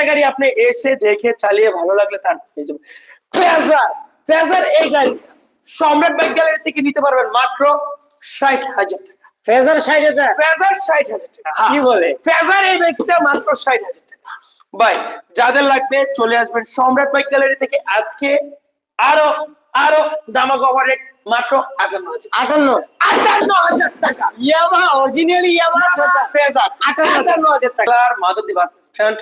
একটা গাড়ি আপনি এসে দেখে চালিয়ে ভালো লাগলে তার পেয়ে যাবেন। ফেজার ফেজার এই গাড়ি সম্রাট বাইক গ্যালারি থেকে নিতে পারবেন মাত্র ষাট হাজার টাকা। ফেজার ষাট হাজার? ফেজার ষাট হাজার টাকা। কি বলে? ফেজার এই বাইকটা মাত্র ষাট হাজার টাকা। ভাই যাদের লাগবে চলে আসবেন সম্রাট বাইক গ্যালারি থেকে। আজকে আরও আরও দামা কভারেট মাত্র আটান্ন হাজার। আটান্ন? আটান্ন হাজার টাকা। Yamaha originally Yamaha Fazer. আটান্ন হাজার। টাকা। Madhabdi bus stand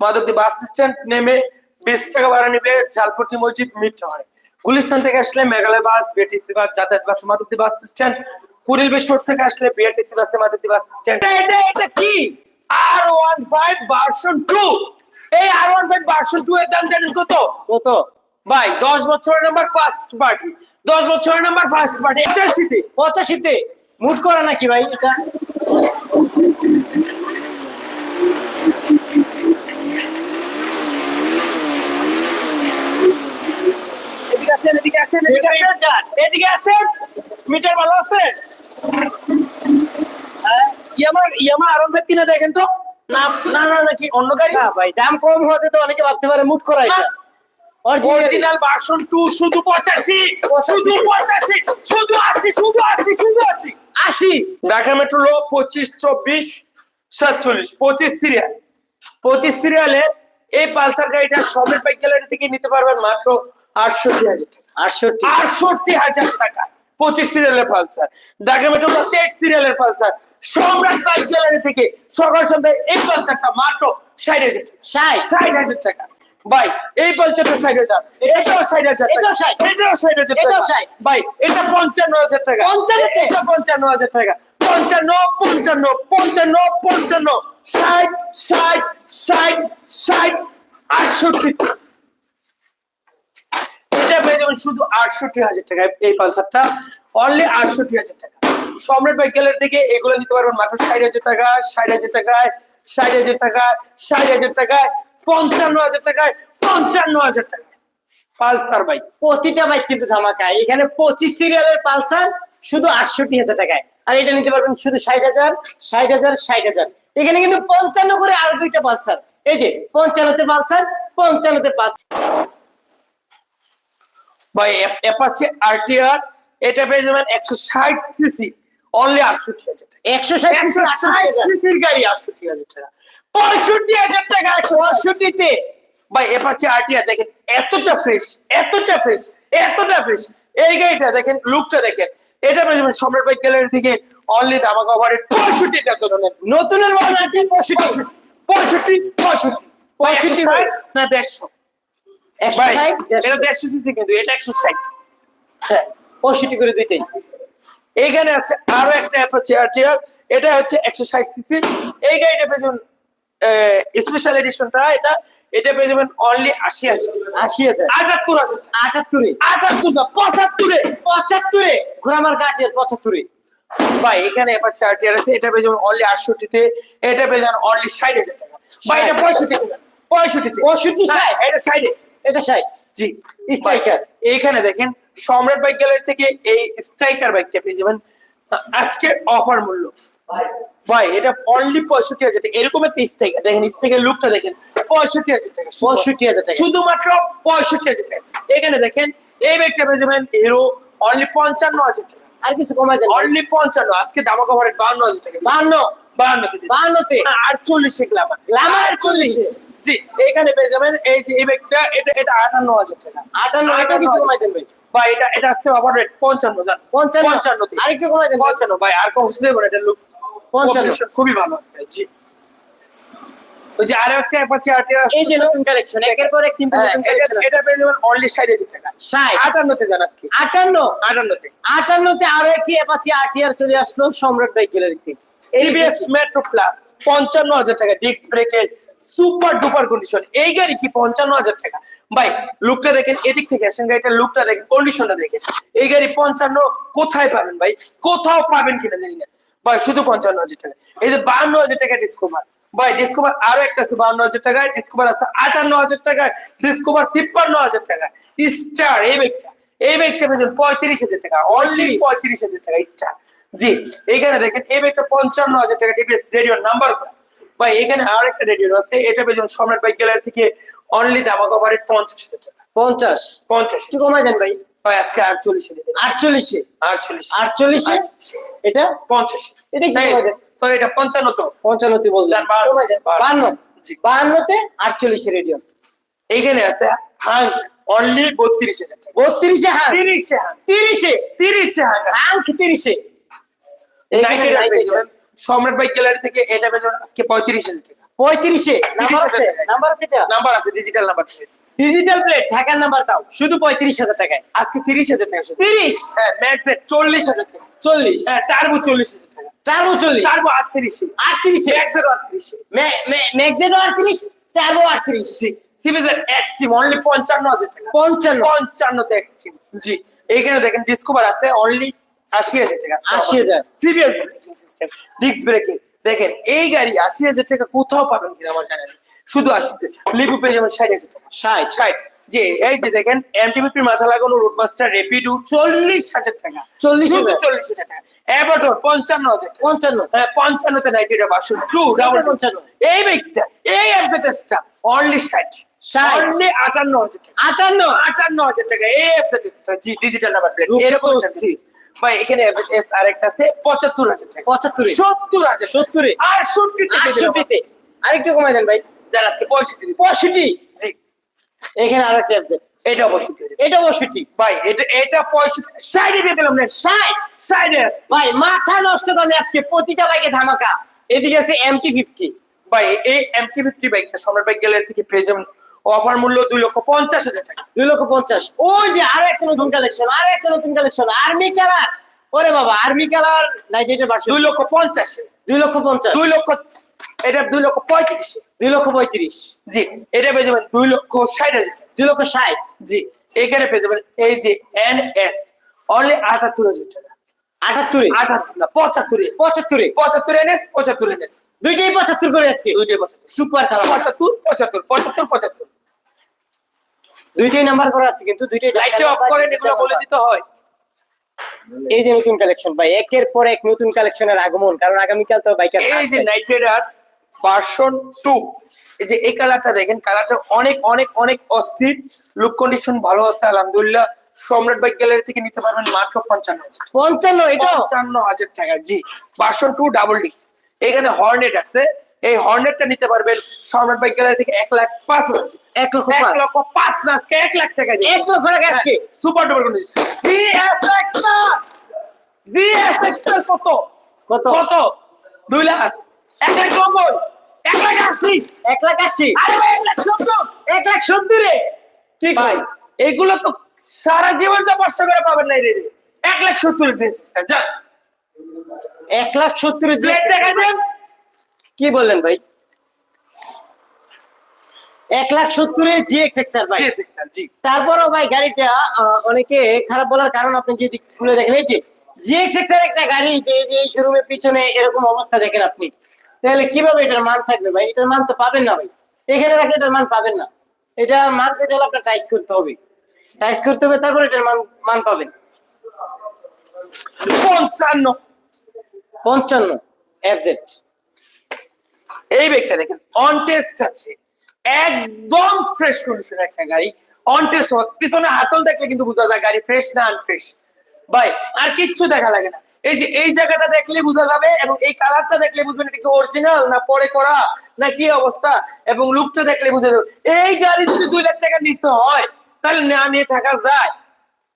Madhabdi bus stand নেমে বিশ টাকা ভাড়া নেবে ঝালপট্টি মসজিদ মিড গুলিস্তান থেকে আসলে মেঘালয় বাস বিটিসি বাস যাতায়াত bus Madhabdi bus stand. Kuril বেশর থেকে আসলে বিআরটিসি বাসে মাধবদী বাস স্ট্যান্ড। এটা এটা কি? R one five version two এই R one five version two এর দাম জানেন কত? কত? ভাই দশ বছরের নাম্বার ফার্স্ট পার্টি দশ বছরের নাম্বার ফার্স্ট পার্টি পঁচাশিতে। পঁচাশিতে? মুড করা নাকি ভাই এটা এদিকে আসেন এদিকে আসেন এদিকে আসেন এদিকে আসেন মিটার ভালো আছে? হ্যাঁ ইয়ামা ইয়ামা ভাই কিনা দেখেন তো? না না না নাকি অন্য গাড়ি? না ভাই দাম কম হতে তো অনেকে ভাবতে পারে করা এটা অরিজিনাল ভার্সন 2 শুধু 85 শুধু 85 শুধু 80 শুধু 80 শুধু 80 80 ঢাকা মেট্রো লো 25 24 47 25 সিরিয়াল। 25 সিরিয়ালে এই পালসার গাড়িটা সমেত বাইক গ্যালারি থেকে নিতে পারবেন মাত্র 68000 টাকা। আটষট্টি আটষট্টি হাজার টাকা। পঁচিশ সিরিয়ালের পালসার ঢাকা মেট্রো তেইশ সিরিয়ালের পালসার সম্রাট বাইক গ্যালারি থেকে সকাল সন্ধ্যায় এই পালসারটা মাত্র ষাট হাজার টাকা। ষাট? ষাট হাজার টাকা। ভাই এই ষাট হাজার। এটাও ষাট হাজার এটাও ষাট? এটাও ষাট হাজার এটাও ষাট? ভাই এটা পঞ্চান্ন হাজার টাকা। পঞ্চান্নতে? এটা পঞ্চান্ন হাজার টাকা। পঞ্চান্ন পঞ্চান্ন পঞ্চান্ন পঞ্চান্ন। ষাট ষাট ষাট ষাট আটষট্টি। যাবেন শুধু আটষট্টি হাজার টাকায় এই পালসারটা অনলি আটষট্টি হাজার টাকা। সম্রাট এগুলো নিতে পারবেন মাত্র ষাট হাজার টাকা, ষাট হাজার টাকায়, ষাট হাজার ষাট হাজার টাকায়, পঞ্চান্ন হাজার টাকায়, পঞ্চান্ন হাজার টাকায়। পালসার বাইক প্রতিটা বাইক কিন্তু ধামাকা। এখানে পঁচিশ সিরিয়ালের পালসার শুধু আটষট্টি হাজার টাকায়। আর এটা নিতে পারবেন শুধু ষাট হাজার ষাট হাজার ষাট হাজার। এখানে কিন্তু পঞ্চান্ন করে আরও দুইটা পালসার। এই যে, পঞ্চান্নতে পালসার পঞ্চান্নতে পালসার। ভাই অ্যাপাচে আরটিআর এটা পেয়ে যাবেন একশো ষাট সিসি অনলি আটষট্টি হাজার টাকা। একশো ষাট সিসির গাড়ি আটষট্টি হাজার টাকা। পঁয়ষট্টি হাজার টাকা পঁয়ষট্টিতে ভাই এপাচে আরটিআর দেখেন এতটা ফ্রেশ এতটা ফ্রেশ এতটা ফ্রেশ এই গাড়িটা দেখেন লুকটা দেখেন। এটা পেয়ে যাবেন সম্রাট বাইক গ্যালারি থেকে অনলি দামা কভারের পঁয়ষট্টি টাকা ধরনের। নতুনের পঁয়ষট্টি পঁয়ষট্টি পঁয়ষট্টি। পঁয়ষট্টি? না দেড়শো? ভাই এটা দেড়শো সিসি কিন্তু এটা একশো ষাট। হ্যাঁ পঁয়ষট্টি করে দুইটাই। এইখানে আছে আরও একটা আরটিআর এটা হচ্ছে একশো ষাট সিসি। এই গাড়িটা পেয়ে স্পেশাল এডিশনটা এটা। এটা পেয়ে যাবেন অনলি আশি হাজার। আশি হাজার। আটাত্তর হাজার। আটাত্তরে। আটাত্তর না পঁচাত্তরে। পঁচাত্তরে? ঘোরামার কাঠের পঁচাত্তরে। ভাই এখানে অ্যাপাচি আরটিআর আছে। এটা পেয়ে যাবেন অনলি আটষট্টিতে। এটা পেয়ে যাবেন অনলি ষাট হাজার টাকা। ভাই এটা পঁয়ষট্টি পঁয়ষট্টিতে পঁয়ষট্টি ষাট? এটা ষাটে। এটা ষাট। জি। Striker। এইখানে দেখেন সম্রাট বাইক গ্যালারি থেকে এই স্ট্রাইকার বাইকটা পেয়ে যাবেন। আজকে অফার মূল্য। ভাই। এটা অনলি পঁয়ষট্টি হাজার টাকা। এরকম একটা স্ট্রাইকার দেখেন স্ট্রাইকার লুকটা দেখেন। পঁয়ষট্টি হাজার টাকা। পঁয়ষট্টি হাজার টাকা। শুধুমাত্র পঁয়ষট্টি হাজার টাকা। এখানে দেখেন এই বাইকটা পেয়ে যাবেন হিরো অনলি পঞ্চান্ন হাজার টাকা। আর কিছু কমাই দেন। অনলি পঞ্চান্ন। আজকে দামা কভারে বান্ন হাজার টাকা। বান্ন। বান্ন বান্নতে। আটচল্লিশে গ্লামার গ্ল্যামার 48 জি এখানে পেয়ে যাবেন এই যে এই ব্যাগটা এটা এটা আটান্ন হাজার টাকা। আটান্ন এটা কিছু কমাই দেন ভাই। বা এটা এটা আসছে ওভার রেট পঞ্চান্ন জান পঞ্চান্ন। পঞ্চান্ন আরেকটু কমাই দেন। ভাই। পঞ্চান্ন ভাই আর কম হচ্ছে এটা লুক পঞ্চান্ন। খুবই ভালো আছে জি। ওই যে আরও একটা অ্যাপাচি আরটিআর এই যে নতুন কালেকশন একের পর এক কিন্তু হ্যাঁ, নতুন এটা কালেকশন এটা পেয়ে যাবেন অনলি ষাট হাজার টাকা। ষাট। আটান্নতে জান আজকে। আটান্ন? আটান্নতে। আটান্নতে আরও একটি অ্যাপাচি আরটিআর চলে আসলো সম্রাট বাইক গ্যালারি থেকে টিভিএস মেট্রো প্লাস পঞ্চান্ন হাজার টাকা ডিস্ক ব্রেকের সুপার ডুপার কন্ডিশন এই গাড়ি কি পঞ্চান্ন হাজার টাকা? ভাই লুকটা দেখেন এদিক থেকে আসেন গাড়িটার লুকটা দেখেন কন্ডিশনটা দেখেন। এই গাড়ি পঞ্চান্ন কোথায় পাবেন ভাই? কোথাও পাবেন কিনা জানি না। ভাই শুধু পঞ্চান্ন হাজার টাকা। এই যে বান্ন হাজার টাকা ডিসকভার ভাই ডিসকভার আরও একটা আছে বান্ন হাজার টাকায় ডিসকভার আছে আটান্ন হাজার টাকায় ডিসকভার তিপ্পান্ন হাজার টাকা। স্টার এই ব্যাগটা এই ব্যাগটা পেয়েছেন পঁয়ত্রিশ হাজার টাকা। অনলি পঁয়ত্রিশ। হাজার টাকা স্টার জি এখানে দেখেন এই ব্যাগটা পঞ্চান্ন হাজার টাকা টিভিএস রেডিও নাম্বার ভাই এখানে আর একটা রেডিও আছে এটা পেয়েছেন সম্রাট গ্যালারি থেকে অনলি দামা কভারের পঞ্চাশ হাজার টাকা। পঞ্চাশ? পঞ্চাশ। একটু কমাই দেন ভাই। ভাই আজকে আটচল্লিশে আটচল্লিশে? আটচল্লিশ। আটচল্লিশে? এটা? পঞ্চাশ। এটা কি কমাই দেন? সরি এটা পঞ্চান্ন তো। বললেন। বাহান্ন। কমাই দেন। বান্ন জি। বাহান্নতে আটচল্লিশে রেডিও। এইখানে আছে হাঙ্ক। অনলি বত্রিশ বত্রিশে হাঁ তিরিশে হাঙ্ক। তিরিশে? তিরিশে হাঙ্ক। তিরিশে। সম্রাট বাইক গ্যালারি থেকে এটা যাবেন আজকে পঁয়ত্রিশ হাজার টাকা। পঁয়ত্রিশে? নাম্বার আছে? নাম্বার আছে এটা? নাম্বার আছে ডিজিটাল নাম্বার ডিজিটাল প্লেট ঢাকার নাম্বার দাও। শুধু পঁয়ত্রিশ হাজার টাকায়। আজকে তিরিশ হাজার টাকা। তিরিশ? হ্যাঁ ম্যাক্সের চল্লিশ হাজার টাকা। চল্লিশ? হ্যাঁ টার্বো চল্লিশ হাজার টাকা। টার্বো চল্লিশ? টার্বো আটত্রিশে। আটত্রিশে? ম্যাক্সের আটত্রিশে। ম্যাগজেটো আটত্রিশ টার্বো আটত্রিশ? সিবিজের এক্সট্রিম অনলি পঞ্চান্ন হাজার টাকা। পঞ্চান্ন। পঞ্চান্নতে এক্সট্রিম জি। এখানে দেখেন ডিসকভার আছে অনলি আশি হাজার টাকা। 80,000 CBS braking system disc braking দেখেন এই গাড়ি আশি হাজার টাকা কোথাও পাবেন কিনা আমার জানেন শুধু আশিতে লিপু পেয়ে যাবেন ষাট হাজার টাকা। ষাট। ষাট। যে এই যে দেখেন এমটিবিপির মাথা লাগানো রোডমাস্টার রেপিডো চল্লিশ হাজার টাকা। চল্লিশ হাজার। চল্লিশ হাজার টাকা। অ্যাবাটর পঞ্চান্ন হাজার পঞ্চান্ন। হ্যাঁ পঞ্চান্নতে নাইট্রিটা টু ডাবল পঞ্চান্ন। এই ব্যক্তিটা এই অনলি ষাট। অনলি আটান্ন হাজার টাকা। আটান্ন। আটান্ন হাজার টাকা। এই অ্যাপসেটেসটা জি ডিজিটাল নাম্বার প্লেট এরকম ভাই এখানে এস আরেকটা আছে পঁচাত্তর হাজার টাকা। পঁচাত্তরে? সত্তর হাজার। সত্তরে? আটষট্টিতে? আরেকটু কমাই দেন ভাই যারা আজকে পঁয়ষট্টি পঁয়ষট্টি? জি। এখানে আর একটা অ্যাপসেট এটা পঁয়ষট্টি। এটা পঁয়ষট্টি। ভাই এটা এটা পঁয়ষট্টি। সাইডে দিয়ে দিলাম না ষাট সাইডে। ভাই মাথা নষ্ট দামে আজকে প্রতিটা বাইকে ধামাকা। এদিকে আছে এমটি ফিফটি ভাই এই এমটি ফিফটি বাইকটা সম্রাট বাইক গ্যালারি থেকে পেয়ে যাবেন। অফার মূল্য দুই লক্ষ পঞ্চাশ হাজার টাকা। দুই লক্ষ পঞ্চাশ। ওই যে আরও একটা নতুন কালেকশন আরও একটা নতুন কালেকশন আর্মি কালার ওরে বাবা আর্মি কালার নাইট এইটের ভার্সন দুই লক্ষ পঞ্চাশে। দুই লক্ষ পঞ্চাশ। দুই লক্ষ এটা দুই লক্ষ পঁয়ত্রিশে। দুই লক্ষ পঁয়ত্রিশ। জি এটা পেয়ে যাবেন দুই লক্ষ ষাট হাজার দুই লক্ষ ষাট। জি এখানে পেয়ে যাবেন এই যে এন এস অনলি আটাত্তর হাজার টাকা। আটাত্তরে আটাত্তর না পঁচাত্তর পঁচাত্তরে পঁচাত্তর এন এস পঁচাত্তর এন এস দুইটাই পঁচাত্তর করে আজকে দুইটাই পঁচাত্তর। সুপার ধামাকা পঁচাত্তর পঁচাত্তর পঁচাত্তর পঁচাত্তর। দুইটাই নাম্বার করা আছে কিন্তু দুইটাই লাইটটা অফ করেন এগুলো বলে দিতে হয়। এই যে নতুন কালেকশন ভাই একের পর এক নতুন কালেকশনের আগমন কারণ আগামীকাল তো বাইকার এই যে নাইট রাইডার ভার্সন টু এই যে এই কালারটা দেখেন কালারটা অনেক অনেক অনেক অস্থির লুক কন্ডিশন ভালো আছে আলহামদুলিল্লাহ। সম্রাট বাইক গ্যালারি থেকে নিতে পারবেন মাত্র পঞ্চান্ন হাজার পঞ্চান্ন এটা? পঞ্চান্ন হাজার টাকা জি। ভার্সন টু ডাবল ডিস্ক এখানে হর্নেট আছে এই হর্নেটটা নিতে পারবেন সম্রাট বাইক গ্যালারি থেকে এক লাখ পাঁচ এক লক্ষ এক পাঁচ। লক্ষ পাঁচ না এক লাখ টাকা এক লক্ষ টাকা আজকে। Super duper condition GFX GFX কত? কত? কত? দুই লাখ। এক লাখ নব্বই। এক লাখ আশি। এক লাখ আশি। আরে ভাই এক লাখ সত্তর। এক লাখ সত্তরে ঠিক। ভাই। এগুলো তো সারা জীবন তো পাঁচশো করে পাবেন না রে রে। এক লাখ সত্তর এক লাখ সত্তর দেখা দেন। কি বললেন ভাই? এক লাখ সত্তরে জিএক্স এক্সার ভাই। তারপরও ভাই গাড়িটা অনেকে খারাপ বলার কারণ আপনি যে দিক খুলে দেখেন এই যে জিএক্স এক্সার একটা গাড়ি যে যে এই শোরুমের পিছনে এরকম অবস্থা দেখেন আপনি তাহলে কীভাবে এটার মান থাকবে ভাই? এটার মান তো পাবেন না ভাই। এখানে রাখলে এটার মান পাবেন না। এটা মান পেতে হলে আপনার টাইস করতে হবে। টাইস করতে হবে তারপর এটার মান মান পাবেন। পঞ্চান্ন। পঞ্চান্ন এফজেড এই ব্যাগটা দেখেন অন টেস্ট আছে। একদম ফ্রেশ কন্ডিশন একটা গাড়ি। অন টেস্ট পিছনে হাতল দেখলে কিন্তু বোঝা যায় গাড়ি ফ্রেশ না আনফ্রেশ ভাই আর কিচ্ছু দেখা লাগে না। এই যে এই জায়গাটা দেখলে বোঝা যাবে এবং এই কালারটা দেখলে বুঝবেন এটা কি অরিজিনাল না পরে করা না কি অবস্থা এবং লুকটা দেখলে বুঝা যাবে। এই গাড়ি যদি দুই লাখ টাকা নিতে হয় তাহলে না নিয়ে থাকা যায়।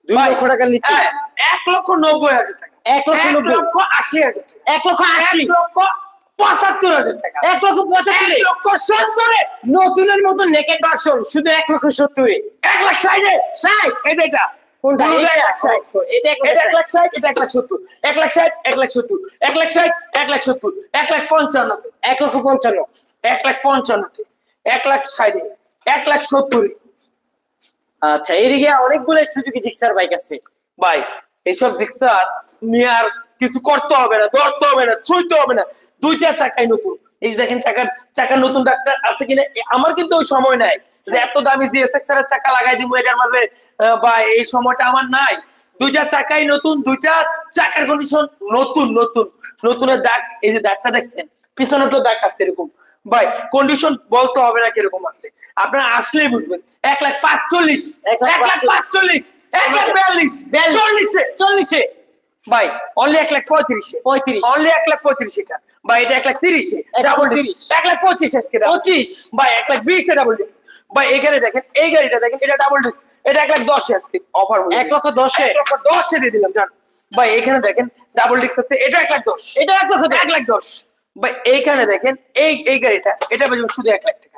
দুই লক্ষ টাকার নিচে? হ্যাঁ, এক লক্ষ নব্বই হাজার টাকা। এক লক্ষ আশি হাজার টাকা। এক লক্ষ এক লক্ষ পঁচাত্তর হাজার টাকা এক লক্ষ পঁচাত্তরে এক লক্ষ সত্তরে নতুনের মতো নেকেট ভার্সন শুধু এক লক্ষ সত্তরে এক লাখ ষাটে ষাট এই যে এটা কোনটা এটা এক লাখ ষাট। এটা এক লাখ এক লাখ সত্তর এক লাখ ষাট এক লাখ সত্তর এক লাখ ষাট এক লাখ সত্তর এক লাখ পঞ্চান্নতে এক লক্ষ পঞ্চান্ন এক লাখ পঞ্চান্নতে এক লাখ ষাটে এক লাখ সত্তরে আচ্ছা এদিকে অনেকগুলো জিক্সার বাইক আছে ভাই এইসব জিক্সার নিয়ে আর কিছু করতে হবে না ধরতে হবে না ছুঁইতে হবে না। দুইটা চাকাই নতুন। এই যে দেখেন চাকার চাকার নতুন ডাক্তার আছে কিনা? আমার কিন্তু ওই সময় নাই। যে এত দামি জিএসএক্স এর চাকা লাগাই দিব এটার মাঝে বা এই সময়টা আমার নাই। দুইটা চাকাই নতুন দুইটা চাকার কন্ডিশন নতুন নতুন। নতুনের দাগ এই যে দাগটা দেখছেন পিছনে তো দাগ আছে এরকম। ভাই কন্ডিশন বলতে হবে না কীরকম আছে। আপনারা আসলেই বুঝবেন। এক লাখ পাঁচচল্লিশ এক লাখ পাঁচচল্লিশ। এক লাখ বিয়াল্লিশ। চল্লিশে। চল্লিশে। ভাই অনলি এক লাখ পঁয়ত্রিশে পঁয়ত্রিশ অনলি এক লাখ পঁয়ত্রিশ এটা ভাই এটা এক লাখ তিরিশে ডাবল তিরিশ। এক লাখ পঁচিশ আজকে পঁচিশ ভাই এক লাখ বিশে ডাবল ডিস্ক ভাই এখানে দেখেন এই গাড়িটা দেখেন এটা ডাবল ডিস্ক এটা এক লাখ দশে আজকে অফার এক লক্ষ দশে এক লক্ষ দশে দিয়ে দিলাম জান ভাই এখানে দেখেন ডাবল ডিস্ক আছে এটা এক লাখ দশ এটা এক লক্ষ এক লাখ দশ ভাই এইখানে দেখেন এই এই গাড়িটা এটা বেচবেন শুধু এক লাখ টাকা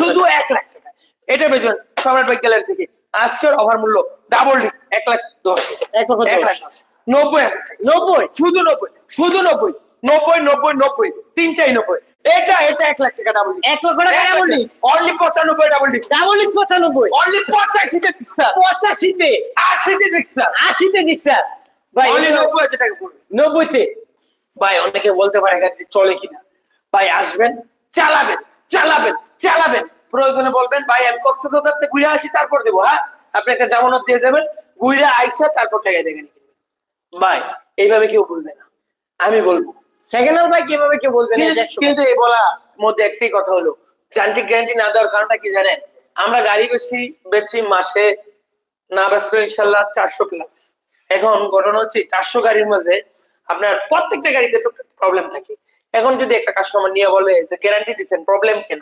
শুধু এক লাখ টাকা এটা বেচবেন সম্রাট বাইক গ্যালারি থেকে আজকের অফার মূল্য ডাবল ডিস্ক এক লাখ দশ এক লক্ষ এক লাখ দশ নব্বই হাজার টাকা। নব্বই? শুধু নব্বই। শুধু নব্বই। নব্বই নব্বই নব্বই। তিনটাই নব্বই। এটা এটা এক লাখ টাকা ডাবল এক লক্ষ টাকা ডাবল অনলি পঁচানব্বই ডাবল ডিস্ক ডাবল ডিস্ক পঁচানব্বই। অনলি পঁচাশিতে দিচ্ছা পঁচাশিতে? আশিতে দিচ্ছা আশিতে দিচ্ছা ভাই অনলি নব্বই হাজার টাকা পড়বে। নব্বইতে? ভাই অনেকে বলতে পারে গাড়িটি চলে কিনা। ভাই আসবেন চালাবেন চালাবেন চালাবেন। প্রয়োজনে বলবেন ভাই আমি কক্সবাজার থেকে ঘুরে আসি তারপর দেবো হ্যাঁ? আপনি একটা জামানত দিয়ে যাবেন ঘুরে আইসা তারপর টাকা দেখে কিনবেন ভাই এইভাবে কেউ বলবে না। আমি বলব। সেকেন্ড হ্যান্ড বাইক কীভাবে কেউ বলবেন এই যে কিন্তু- এই বলা মধ্যে একটাই কথা হলো যান্ত্রিক গ্যারান্টি না দেওয়ার কারণটা কি জানেন? আমরা গাড়ি বেশি বেচি মাসে না বেচলে ইনশাল্লাহ চারশো প্লাস এখন ঘটনা হচ্ছে চারশো গাড়ির মধ্যে আপনার প্রত্যেকটা গাড়িতে প্রবলেম থাকে। এখন যদি একটা কাস্টমার নিয়ে বলে যে গ্যারান্টি দিচ্ছেন প্রবলেম কেন?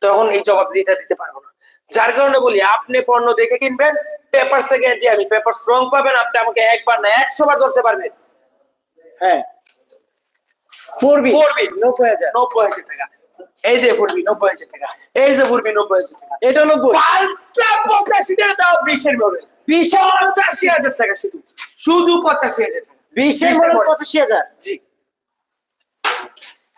তখন এই জবাব দিতে দিতে পারব না। যার কারণে বলি আপনি পণ্য দেখে কিনবেন পেপার গ্যারান্টি আমি পেপার স্ট্রং পাবেন আপনি আমাকে একবার না একশো বার ধরতে পারবেন। হ্যাঁ। ফোর বি ফোর বি নব্বই হাজার। নব্বই হাজার টাকা। এই যে ফুরবি নব্বই হাজার টাকা। এই যে ফুরবি নব্বই হাজার টাকা। এটা নব্বই। পাঁচটা পঁচাশি টাকা দাও বিশের মডেল। বিশ। পঁচাশি হাজার টাকা শুধু। শুধু পঁচাশি হাজার টাকা। বিশের মডেল। পঁচাশি হাজার। জি।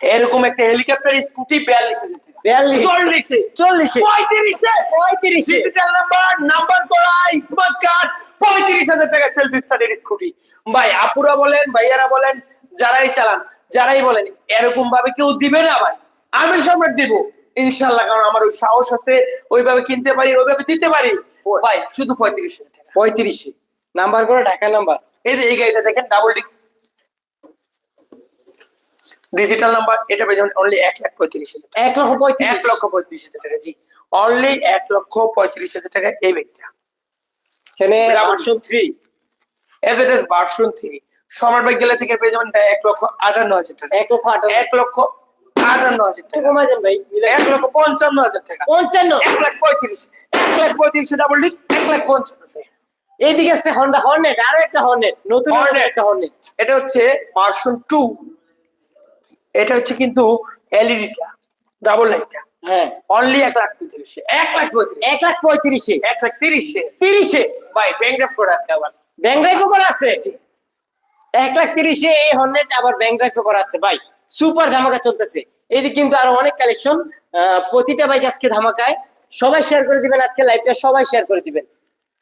এরকম একটা হেলিকপ্টার স্কুটি বিয়াল্লিশ বিয়াল্লিশ। চল্লিশে। চল্লিশে। পঁয়ত্রিশে। পঁয়ত্রিশে। ডিজিটাল নাম্বার নাম্বার করা স্মার্ট কার্ড পঁয়ত্রিশ হাজার টাকা সেলফি স্টার্টের স্কুটি ভাই আপুরা বলেন ভাইয়ারা বলেন যারাই চালান যারাই বলেন এরকম ভাবে কেউ দিবে না ভাই। আমি সম্রাট দিব। ইনশাল্লাহ কারণ আমার ওই সাহস আছে ওইভাবে কিনতে পারি ওইভাবে দিতে পারি। ভাই শুধু পঁয়ত্রিশ হাজার টাকা। পঁয়ত্রিশে। নাম্বার করে ঢাকা নাম্বার। এই যে এই গাড়িটা দেখেন ডাবল ডিস্ক ডিজিটাল নাম্বার এটা পেয়েছেন অনলি এক লাখ পঁয়ত্রিশ হাজার এক লক্ষ পঁয়ত্রিশ। এক লক্ষ পঁয়ত্রিশ হাজার টাকা জি। অনলি এক লক্ষ পঁয়ত্রিশ হাজার টাকা এই ব্যাগটা এখানে আটশো three average version three Samrat bike গেলে থেকে পেয়ে যাবেন এক লক্ষ আটান্ন হাজার টাকা। এক লক্ষ এক লক্ষ আটান্ন হাজার টাকা। কমাই দেন ভাই এক লক্ষ পঞ্চান্ন হাজার টাকা। পঞ্চান্ন। এক লাখ পঁয়ত্রিশ। এক লাখ পঁয়ত্রিশ ডাবল ডিস্ক এক লাখ পঞ্চান্নতে। এইদিকে আছে হন্ডা হর্নেট আরও একটা হর্নেট নতুন। একটা হর্নেট এটা হচ্ছে ভার্সন টু এটা হচ্ছে কিন্তু এলইডিটা ডাবল লাইটটা হ্যাঁ। অনলি এক লাখ পঁয়ত্রিশে। এক লাখ পঁয়ত্রিশ। এক লাখ পঁয়ত্রিশে। এক লাখ তিরিশে। তিরিশে? ভাই ব্যাংক করে আছে আবার। ব্যাংক ড্রাইভও করা আছে? এক লাখ তিরিশে এই হর্নেট আবার ব্যাংক ড্রাইভও করা আছে। ভাই সুপার ধামাকা চলতেছে। এইদিকে কিন্তু আরও অনেক কালেকশন প্রতিটা বাইক আজকে ধামাকায়। সবাই শেয়ার করে দিবেন আজকে লাইভটা সবাই শেয়ার করে দিবেন।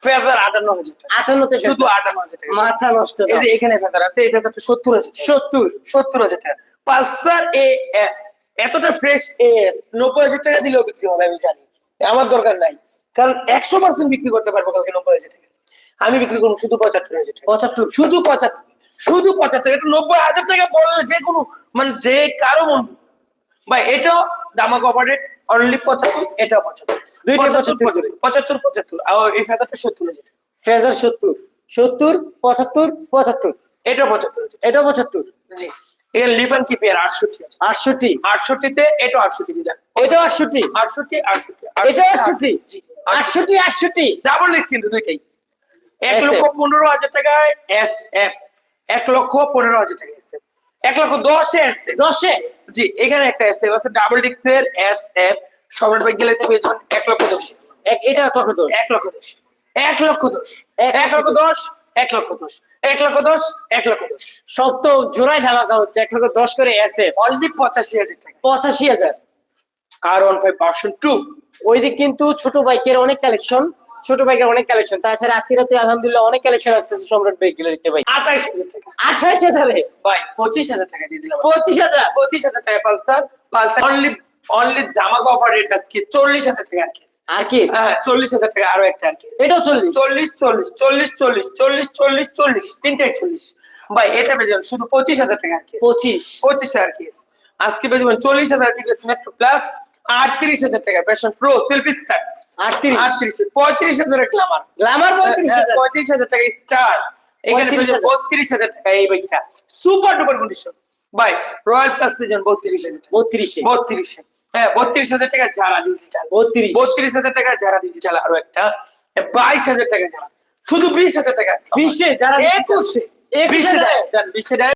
ফেজার আটান্ন হাজার টাকা। আটান্নতে শুধু আটান্ন হাজার টাকা। মাথা নষ্ট এই যে এখানে ফেজার আছে এই ফেজারটা সত্তর হাজার। সত্তর। সত্তর হাজার টাকা। পালসার এ এস এতটা ফ্রেশ এ এস নব্বই হাজার টাকা দিলেও বিক্রি হবে আমি জানি। আমার দরকার নাই। কারণ একশো পার্সেন্ট বিক্রি করতে পারব কালকে নব্বই হাজার টাকা। আমি বিক্রি করব শুধু পঁচাত্তর হাজার টাকা। পঁচাত্তর। শুধু পঁচাত্তর। শুধু পঁচাত্তর। এটা নব্বই হাজার টাকা বললে যে কোনো মানে যে কারও মন। ভাই এটাও দামাক অপারেট অনলি পঁচাত্তর এটাও পঁচাত্তর। দুইটা পঁচাত্তর পঁচাত্তর। পঁচাত্তর আর এই ফেদারটা সত্তর হাজার ফেজার সত্তর। সত্তর পঁচাত্তর পঁচাত্তর। এটাও পঁচাত্তর হাজার এটাও পঁচাত্তর। জি। এর লিভার কি পেয়ার? 68 আছে। 68 68 তে এটা 68 দিন। এটা 68 68 68 এটা 68 68 68 ডাবল লিস্ট কিন্তু দুইটাই। 1 লক্ষ 15 টাকায় এসএফ 1 লক্ষ 15 হাজার টাকা এসএফ 1 লক্ষ 10 এ এসএফ 10 এ জি এখানে একটা এসএফ আছে ডাবল ডিক্সের এসএফ সবার বাইক গেলে পেয়ে যাবেন 1 লক্ষ 10 এটা 1 লক্ষ 10 1 লক্ষ 10 1 লক্ষ 10 1 লক্ষ 10 1 লক্ষ 10 এক লক্ষ দশ এক লক্ষ দশ। সব তো জোড়ায় ধামাকা হচ্ছে এক লক্ষ দশ করে এসে অলরেডি পঁচাশি হাজার টাকা। পঁচাশি হাজার। R one five version two ওইদিক কিন্তু ছোট বাইকের অনেক কালেকশন ছোট বাইকের অনেক কালেকশন তাছাড়া আজকে রাতে আলহামদুলিল্লাহ অনেক কালেকশন আসতেছে সম্রাট বাইক গ্যালারিতে ভাই আঠাইশ হাজার টাকা। আঠাশ হাজারে? ভাই পঁচিশ হাজার টাকা দিয়ে দিলাম। পঁচিশ হাজার? পঁচিশ হাজার টাকা পালসার। পালসার অনলি অনলি ধামাক অফার রেট আজকে চল্লিশ হাজার টাকা আর কি। আর কি? হ্যাঁ চল্লিশ হাজার টাকা আরও একটা আর কি। এটাও চল্লিশ? চল্লিশ চল্লিশ চল্লিশ চল্লিশ চল্লিশ চল্লিশ চল্লিশ তিনটাই চল্লিশ। ভাই এটা শুধু পঁচিশ হাজার টাকা আর কি। পঁচিশ। পঁচিশ আর কি। আজকে পেয়ে চল্লিশ হাজার টিভিএস মেট্রো প্লাস আটত্রিশ হাজার টাকা প্যাশন প্রো সেলফি স্টার আটত্রিশ। আটত্রিশ পঁয়ত্রিশ হাজার গ্লামার গ্লামার পঁয়ত্রিশ হাজার। পঁয়ত্রিশ হাজার টাকা স্টার এখানে বত্রিশ হাজার টাকা এই বাইকটা সুপার ডুপার কন্ডিশন ভাই রয়্যাল প্লাস বত্রিশ হাজার টাকা। বত্রিশে। বত্রিশে। হ্যাঁ বত্রিশ হাজার টাকা যারা ডিজিটাল বত্রিশ। বত্রিশ হাজার টাকা যারা ডিজিটাল আরও একটা। বাইশ হাজার টাকা যারা। শুধু বিশ হাজার টাকা। বিশে যারা একুশে। একুশ। বিশে বিশে